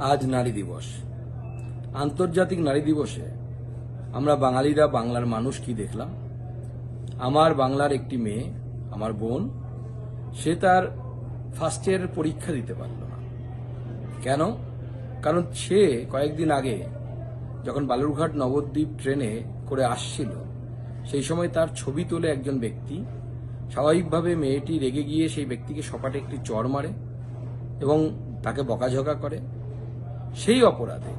আজ নারী দিবস। আন্তর্জাতিক নারী দিবসে আমরা বাঙালিরা বাংলার মানুষ কি দেখলাম? আমার বাংলার একটি মেয়ে, আমার বোন, সে তার ফার্স্ট পরীক্ষা দিতে পারল না। কেন? কারণ সে কয়েকদিন আগে যখন বালুরঘাট নবদ্বীপ ট্রেনে করে আসছিল, সেই সময় তার ছবি তোলে একজন ব্যক্তি। স্বাভাবিকভাবে মেয়েটি রেগে গিয়ে সেই ব্যক্তিকে সপাটে একটি চড় মারে এবং তাকে বকাঝকা করে। সেই অপরাধে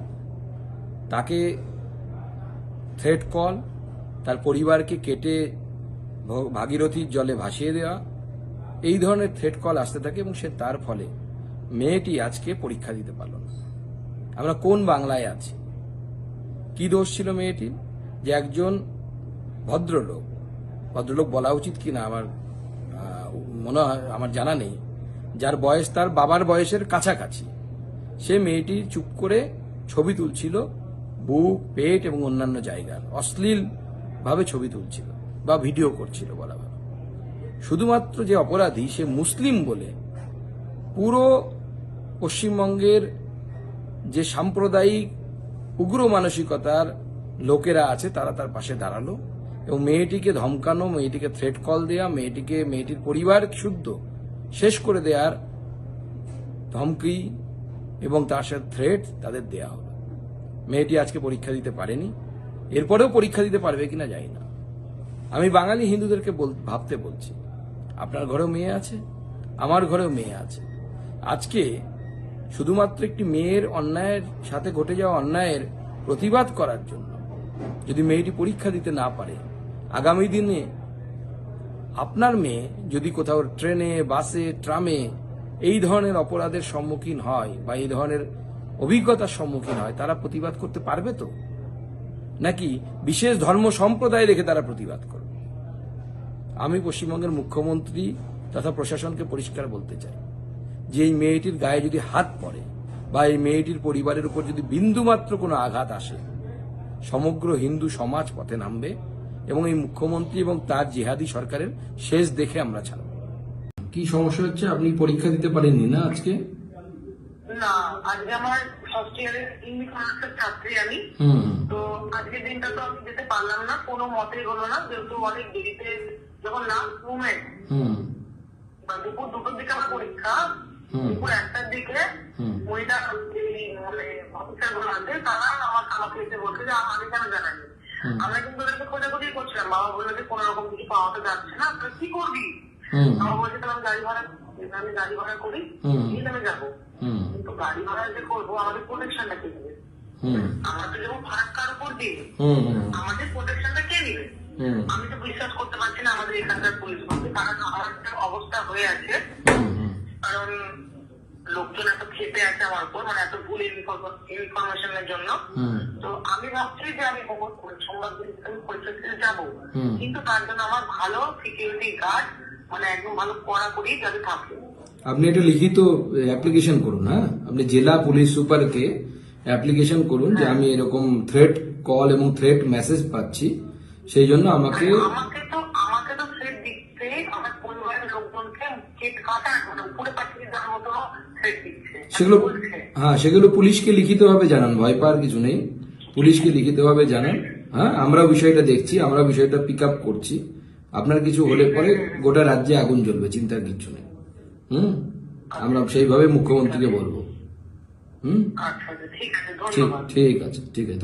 তাকে থ্রেড কল তার পরিবারকে কেটে ভাগীরথীর জলে ভাসিয়ে দেওয়া, এই ধরনের থ্রেড কল আসতে থাকে এবং সে তার ফলে মেয়েটি আজকে পরীক্ষা দিতে পারল না। আমরা কোন বাংলায় আছি? কি দোষ ছিল মেয়েটির? যে একজন ভদ্রলোক ভদ্রলোক বলা উচিত কি না আমার মনে হয়, আমার জানা নেই, যার বয়স তার বাবার বয়সের কাছাকাছি। সে মেয়েটি চুপ করে ছবি তুলছিল, বুক, পেট এবং অন্যান্য জায়গার। অশ্লীল ভাবে ছবি তুলছিল বা ভিডিও করছিল বলা ভালো। শুধুমাত্র যে অপরাধী সে মুসলিম বলে পুরো পশ্চিমবঙ্গের যে সাম্প্রদায়িক উগ্র মানসিকতার লোকেরা আছে, তারা তার পাশে দাঁড়াল এবং মেয়েটিকে ধমকানো, মেয়েটিকে থ্রেট কল দেয়া, মেয়েটিকে, মেয়েটির পরিবার শুদ্ধ শেষ করে দেওয়ার ধমকি এবং তার সাথে থ্রেট তাদের দেয়া হলো। মেয়েটি আজকে পরীক্ষা দিতে পারেনি। এরপরেও পরীক্ষা দিতে পারবে কিনা জানি না। আমি বাঙালি হিন্দুদেরকে ভাবতে বলছি, আপনার ঘরেও মেয়ে আছে? আমার ঘরেও মেয়ে আছে। আজকে শুধুমাত্র একটি মেয়ের অন্যায়ের সাথে ঘটে যাওয়া অন্যায়ের প্রতিবাদ করার জন্য যদি মেয়েটি পরীক্ষা দিতে না পারে, আগামী দিনে আপনার মেয়ে যদি কোথাও ট্রেনে, বাসে, ট্রামে এই ধরনের অপরাধের সম্মুখীন হয় বা এই ধরনের অভিজ্ঞতার সম্মুখীন হয়, তারা প্রতিবাদ করতে পারবে তো? নাকি বিশেষ ধর্ম সম্প্রদায় রেখে তারা প্রতিবাদ করবে? আমি পশ্চিমবঙ্গের মুখ্যমন্ত্রী তথা প্রশাসনকে পরিষ্কার বলতে চাই, যে এই মেয়েটির গায়ে যদি হাত পড়ে বা এই মেয়েটির পরিবারের উপর যদি বিন্দুমাত্র কোনো আঘাত আসে, সমগ্র হিন্দু সমাজ পথে নামবে এবং এই মুখ্যমন্ত্রী এবং তার জিহাদি সরকারের শেষ দেখে আমরা ছাড়ব। কি সমস্যা হচ্ছে? আপনি পরীক্ষা দিতে পারেননি না আজকে? না আজকে আমার ফার্স্ট ইয়ারের ইংলিশ অনার্সের ছাত্রী আমি। তো আজকের দিনটা তো আমি যেতে পারলাম না কোনো মতেই হলো না যেহেতু অনেক দেরিতে যখন লাস্ট মুমেন্ট দুপুর দুটোর দিকে আমার পরীক্ষা দুপুর একটার দিকে। মহিলা মানে অফিসারগুলো আছে তারা আমার আমাকে এসে বলছে যে কেন জানায়নি। আমরা কিন্তু ওদেরকে খোঁজাখুঁজি করছিলাম বাবা বলল যে কোনো রকম কিছু পাওয়া তো যাচ্ছে না কি করবি? বলছে তাহলে আমি গাড়ি ভাড়া আমি গাড়ি ভাড়া করি নিয়ে আমি যাব। কিন্তু গাড়ি ভাড়া যে করব আমাদের প্রোটেকশনটা কে নেবে? হুম। তো যেমন ফারাক্কার উপর দিয়ে হুম হুম। আমাদের প্রোটেকশনটা কে নেবে? আমি তো বিশ্বাস করতে পারছি না আমাদের এখানকার পুলিশ বলতে কারণ আমার একটা অবস্থা হয়ে আছে। কারণ লোকজন এত খেপে আছে আমার উপর মানে এত ভুল ইনফরমেশনের জন্য। তো আমি ভাবছি যে আমি সংবাদ দিতে আমি দিতে যাব। কিন্তু তার জন্য আমার ভালো সিকিউরিটি গার্ড মানে একদম ভালো কড়া করি যাতে থাকে আপনি একটা লিখিত অ্যাপ্লিকেশন করুন হ্যাঁ? আপনি জেলা পুলিশ সুপারকে অ্যাপ্লিকেশন করুন যে আমি এরকম থ্রেট কল এবং থ্রেট মেসেজ পাচ্ছি সেই জন্য আমাকে আমাকে তো আমাকে তো থ্রেট দিচ্ছে আমার পরিবারের লোকজনকে কেট কাটা মানে উপরে পাঠিয়ে দেওয়ার মতো থ্রেট দিচ্ছে। সেগুলো হ্যাঁ সেগুলো পুলিশকে লিখিতভাবে জানান ভয় পাওয়ার কিছু নেই। পুলিশকে লিখিতভাবে জানান হ্যাঁ? আমরা বিষয়টা দেখছি আমরা বিষয়টা পিক আপ করছি। আপনার কিছু হলে পরে গোটা রাজ্যে আগুন জ্বলবে চিন্তার কিছু নেই। হুম? আমরা সেইভাবে মুখ্যমন্ত্রীকে বলব। হুম? আচ্ছা আচ্ছা ঠিক আছে ঠিক আছে ঠিক আছে।